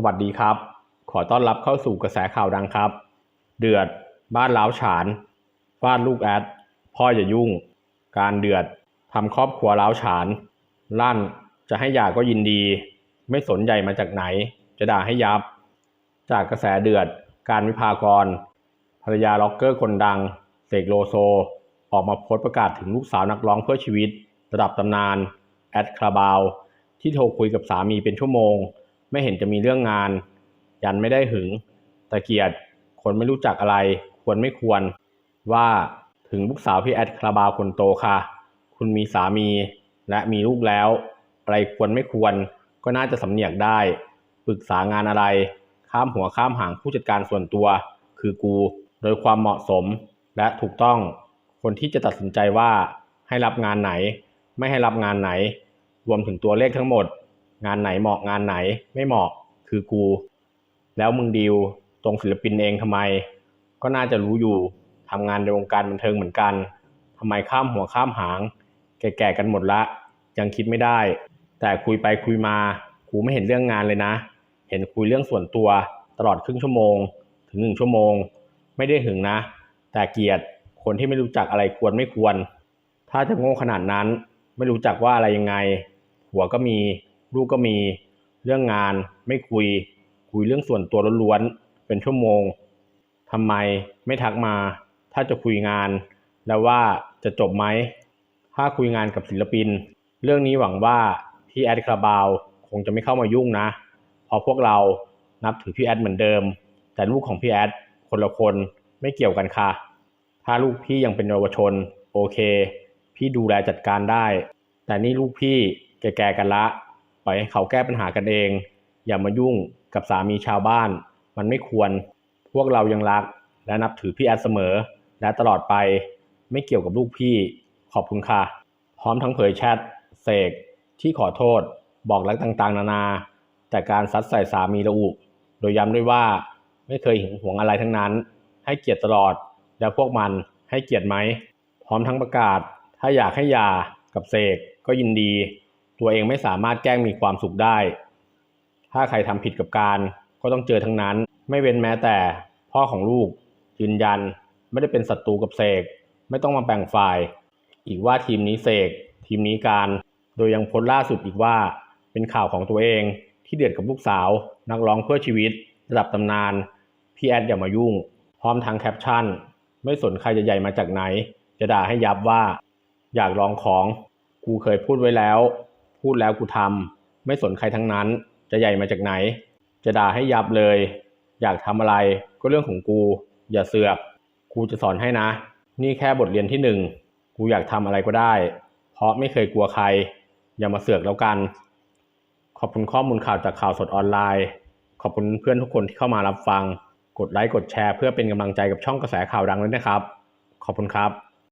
สวัสดีครับ ขอต้อนรับเข้าสู่กระแสข่าวดังครับ เดือด บ้านล้าวฉานฟาดลูกแอด พ่ออย่ายุ่ง การเดือดทำครอบครัวล้าวฉาน ลั่นจะให้หย่าก็ยินดี ไม่สนใหญ่มาจากไหน จะด่าให้ยับ จากกระแสเดือด การวิพากร ภรรยาล็อกเกอร์คนดัง เสกโลโซ ออกมาโพสต์ประกาศถึงลูกสาวนักร้องเพื่อชีวิต ระดับตำนาน แอดคาราบาว ที่โทรคุยกับสามีเป็นชั่วโมง ไม่เห็นจะมีเรื่องงาน ยันไม่ได้หึงตะเกียดคนไม่รู้จักอะไร ควรไม่ควร ว่าถึงลูกสาวพี่แอดคาราบาวคนโตค่ะ คุณมีสามีและมีลูกแล้ว อะไรควรไม่ควร ก็น่าจะสำเนียกได้ปรึกษางานอะไร ข้ามหัวข้ามหางผู้จัดการส่วนตัว คือกู โดยความเหมาะสมและถูกต้อง คนที่จะตัดสินใจว่าให้รับงานไหน ไม่ให้รับงานไหน รวมถึงตัวเลขทั้งหมด งานไหนเหมาะงานไหนไม่เหมาะคือกู แล้วมึงดีลตรงศิลปินเองทำไม ก็น่าจะรู้อยู่ทำงานในวงการบันเทิงเหมือนกันทำไมข้ามหัวข้ามหาง แก่ๆกันหมดละ ยังคิดไม่ได้ แต่คุยไปคุยมากูไม่เห็นเรื่องงานเลยนะ เห็นคุยเรื่องส่วนตัวตลอดครึ่งชั่วโมง ถึงหนึ่งชั่วโมง ไม่ได้หึงนะ แต่เกลียดคนที่ไม่รู้จักอะไรควรไม่ควร ถ้าจะโง่ขนาดนั้น ไม่รู้จักว่าอะไรยังไง หัวก็มี ลูกก็มีเรื่องงานไม่คุย คุยเรื่องส่วนตัวล้วนๆเป็นชั่วโมงทำไมไม่ทักมา ถ้าจะคุยงาน แล้วว่าจะจบไหม ถ้าคุยงานกับศิลปิน เรื่องนี้หวังว่าพี่แอดคาราบาวคงจะไม่เข้ามายุ่งนะ เพราะพวกเรานับถือพี่แอดเหมือนเดิม แต่ลูกของพี่แอดคนละคนไม่เกี่ยวกันค่ะ ถ้าลูกพี่ยังเป็นเยาวชน โอเค พี่ดูแลจัดการได้ แต่นี่ลูกพี่แก่ๆกันละ ปล่อยให้เขาแก้ปัญหากันเอง อย่ามายุ่งกับสามีชาวบ้าน มันไม่ควร พวกเรายังรักและนับถือพี่แอดเสมอ และตลอดไปไม่เกี่ยวกับลูกพี่ ขอบคุณค่ะ พร้อมทั้งเผยแชทเสกที่ขอโทษ บอกรักต่างๆ นานา แต่การซัดใส่สามีระอุโดยย้ำด้วยว่าไม่เคยหึงหวงอะไรทั้งนั้น ให้เกียรติตลอด แล้วพวกมันให้เกียรติไหม พร้อมทั้งประกาศ ถ้าอยากให้ยากับเสกก็ยินดี ตัวเองไม่สามารถแกล้งมีความสุขได้ ถ้าใครทำผิดกับการก็ต้องเจอทั้งนั้น ไม่เว้นแม้แต่พ่อของลูกยืนยัน ไม่ได้เป็นศัตรูกับเสก ไม่ต้องมาแบ่งฝ่าย อีกว่าทีมนี้เสก ทีมนี้การ โดยยังโพสต์ล่าสุดอีกว่า เป็นข่าวของตัวเองที่เดือดกับลูกสาว นักร้องเพื่อชีวิต ระดับตำนาน พี่แอดอย่ามายุ่ง พร้อมทั้งแคปชั่น ไม่สนใครจะใหญ่มาจากไหน จะด่าให้ยับว่า อยากลองของ กูเคยพูดไว้แล้ว พูดแล้วกูทำไม่สนใครทั้งนั้น จะใหญ่มาจากไหน จะด่าให้ยับเลย อยากทำอะไรก็เรื่องของกู อย่าเสือก กูจะสอนให้นะ นี่แค่บทเรียนที่หนึ่งกูอยากทำอะไรก็ได้ เพราะไม่เคยกลัวใคร อย่ามาเสือกแล้วกัน ขอบคุณข้อมูลข่าวจากข่าวสดออนไลน์ ขอบคุณเพื่อนทุกคนที่เข้ามารับฟัง กดไลค์กดแชร์เพื่อเป็นกำลังใจกับช่องกระแสข่าวดังด้วยนะครับ ขอบคุณครับ